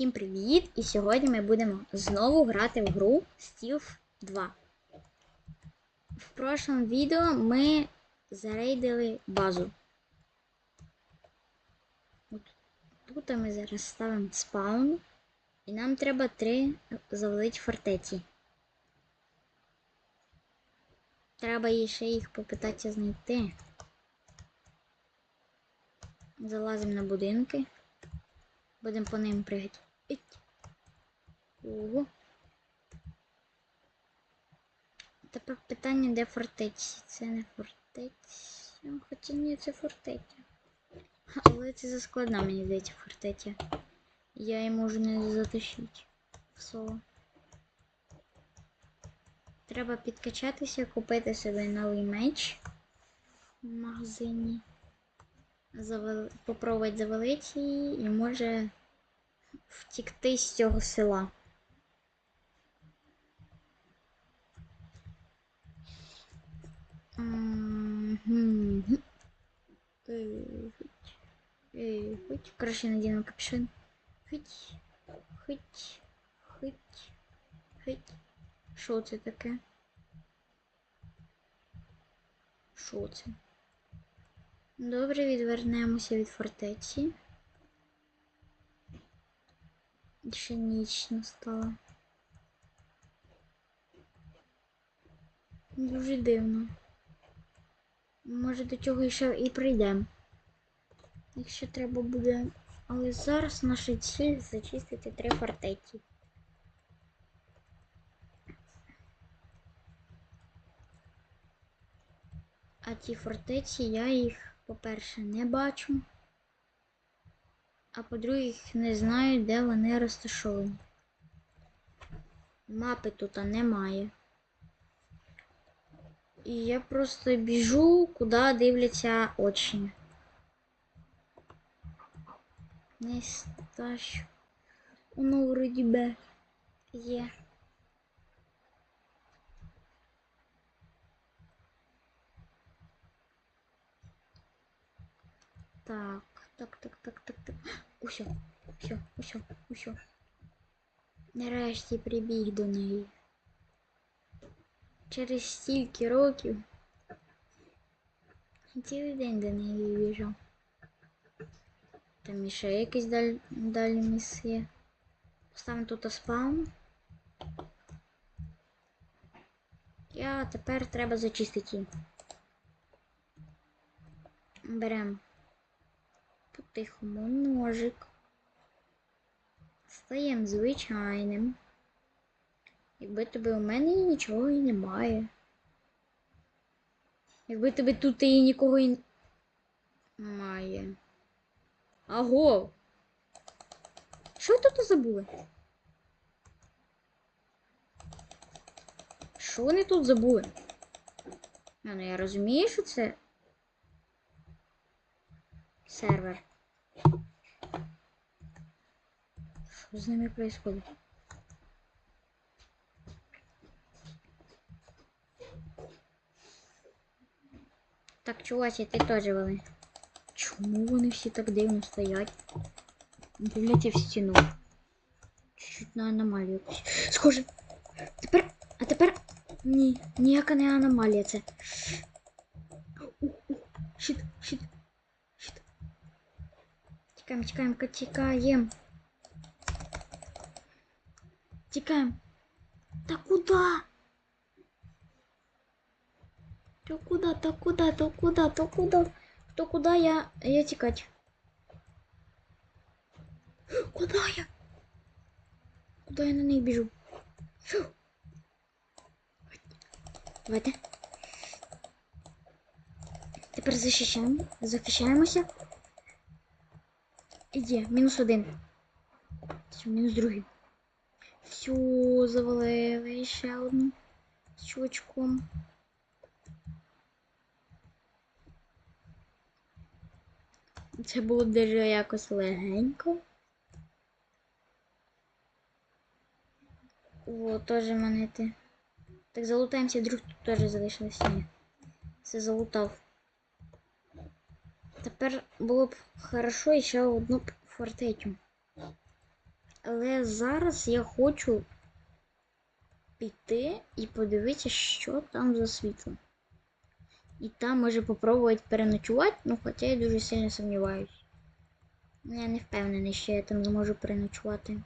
Всім привіт! І сьогодні ми будемо знову грати в гру Steel 2. В прошлому відео ми зарейдили базу. От Тут ми зараз ставимо спаун. І нам треба три завалити фортеці. Треба ще їх попитатися знайти. Залазимо на будинки. Будемо по ним пригати. Іть. Ого. Тепер питання, де фортеці? Це не фортеця. Хоча ні, це фортеця. Але це заскладна, мені здається, фортеця. Я її можу не затащити в соло. Треба підкачатися, купити собі новий меч в магазині. Завал... Попробувати завалити її і може втікти з цього села. Хоть. Краще надіну капюшон. Хоть. Хоть. Хоть. Хоть. Що це таке? Що це? Добре, відвернемося від фортеці. Ще ніч настала. Дуже дивно. Може до цього ще і прийдемо. Якщо треба буде. Але зараз наша ціль зачистити три фортеці. А ті фортеці я їх, по-перше, не бачу. А по-друге, не знаю, де вони розташовані. Мапи тут немає. І я просто біжу, куди дивляться очі. Не стащу. Воно вроді би є. Так, так, так, так, так, так. Усьо, усьо, усьо, усьо. Нарешті прибіг до неї. Через стільки років. Цілий день до неї біжав. Там іще якийсь даль... далі міс є. Тут спаун. А тепер треба зачистити. Беремо по-тихому ножик. Стаємо звичайним. Якби тобі у мене і нічого і немає. Якби тебе тут і нікого і немає. Аго! Що тут забули? Що вони тут забули? Ну я розумію, що це сервер. Що з ними происходит? Так, чувачі, ти теж вели. Чому вони всі так дивно стоять? Дивляться в стіну. Чуть-чуть на аномалію. Схоже. Тепер. А тепер. Ні, ніяка не аномалія це. Щит, щит, щит. Тікаємо, тікаємо, тікаємо. Тікаємо. Та куди? То куда, то куда, то куда, то куда, то куда я, я тікать? Куда я? Куда я на неї біжу? Фу. Давайте. Тепер захищаємо, захищаємося. Є, мінус один. Все, мінус другий. Все, завалили ще одну з чувачком. Це було дуже якось легенько. О, теж монети. Так залутаємося, вдруг тут теж залишилось. Ні. Все залутав. Тепер було б хорошо ще одну фортецю. Але зараз я хочу піти і подивитися, що там за світло. І там може попробувати переночувати, ну хоча я дуже сильно сумніваюсь. Ну, Я не впевнений, що я там зможу переночувати.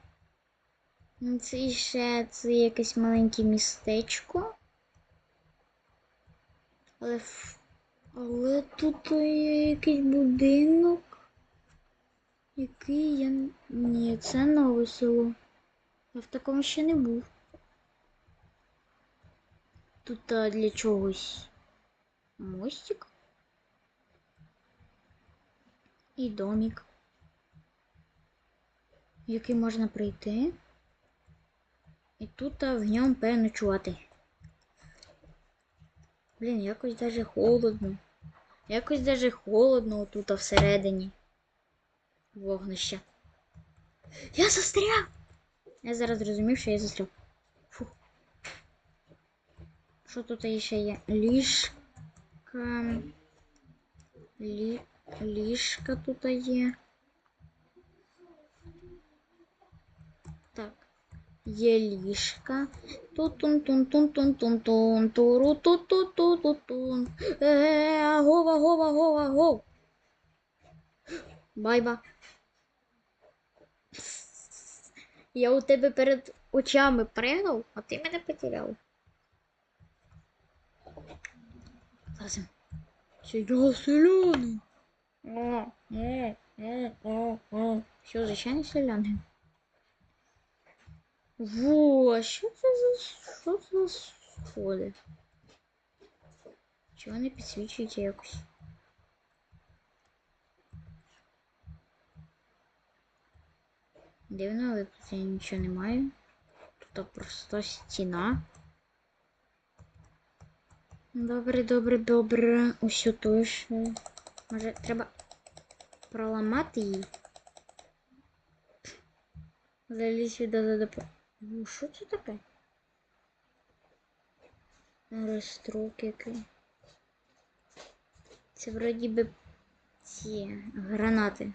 Ну, Це ще це якесь маленьке містечко. Але, але тут є якийсь будинок. Який я. Ні, це нове село. Я в такому ще не був. Тут а, для чогось мостик. І домик. Який можна прийти. І тут а, в ньому переночувати. Блін, якось даже холодно. Якось даже холодно тут всередині вогнища. Я застряг! Я зараз зрозумів, що я застряг. Фух. Що тут ще є? Ліжка. Лі... Ліжка тут є. Так. Є ліжка. тун тун тун тун тун тун туру ту Я у тебе перед очами пригнув, а ти мене потеряв. Лазим. Я селяни. Що, звичайно селяни? Во, що це за що це за сходи? Чого не підсвічується якось? Дивно, але тут я нічого немає. Тут просто стіна. Добре, добре, добре. Усю точно. Може, треба проламати її. Взагалі сюди за допомогою. Ну, що це таке? Розстрок який. Це вроді би ці гранати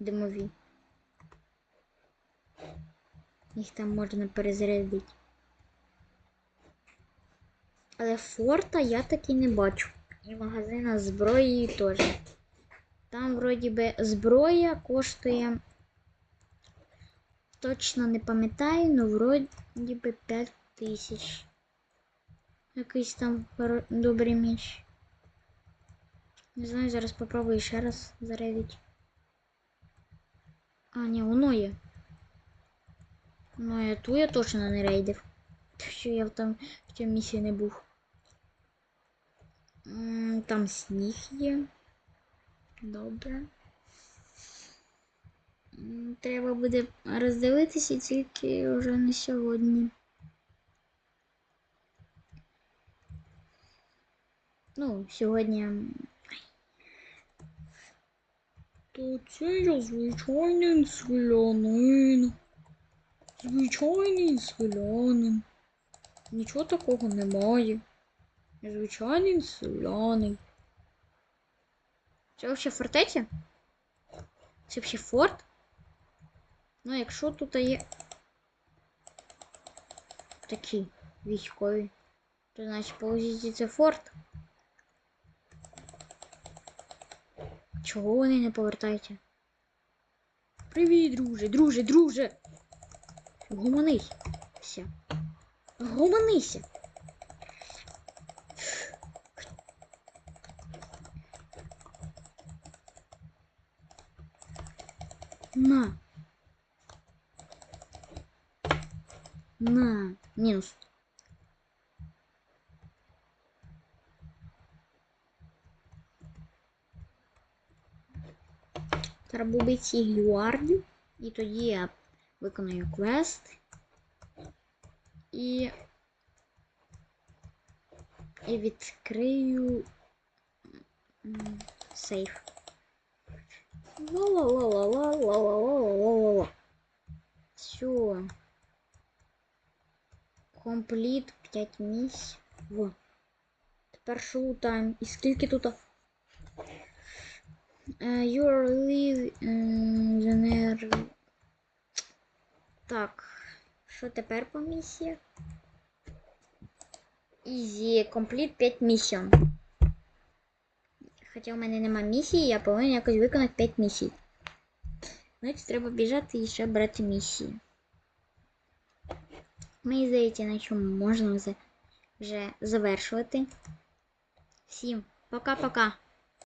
димові. Їх там можна перезарядити. Але форта я таки не бачу. І магазина з зброєю теж. Там вроді би зброя коштує. Точно не пам'ятаю, ну вроді би 5 тисяч. Якийсь там добрий меч. Не знаю, зараз попробую ще раз зарядити. А, ні, воно є. Ну, я ту я точно не рейдив. Що я там в цій місії не був. Там сніг є. Добре. Треба буде роздивитися тільки вже не сьогодні. Ну, сьогодні. То це я звичайний селянин. Звичайний селянин. Нічого такого немає. Звичайний селянин. Це взагалі фортеця? Це взагалі форт? Ну, якщо тут є такі військові, то значить положіть це форт. Чого вони не повертаються? Привіт, друже, друже, друже. Гуманися. Гуманися. На. На. Мінус. Треба убити цих. І тоді я виконую квест. І. І відкрию сейф. Ла-ла-ла-ла-ла-ла-ла-ла-ла-ла-ла. Все. Компліт 5 місць. Во. Тепер що лутаємо? І скільки тут? Uh, you are live uh, the. Так, що тепер по місіях? Easy, complete 5 місій. Хоча в мене нема місії, я повинен якось виконати 5 місій. Значить, треба біжати і ще брати місії. Мені здається, на чому можна вже завершувати. Всім пока-пока.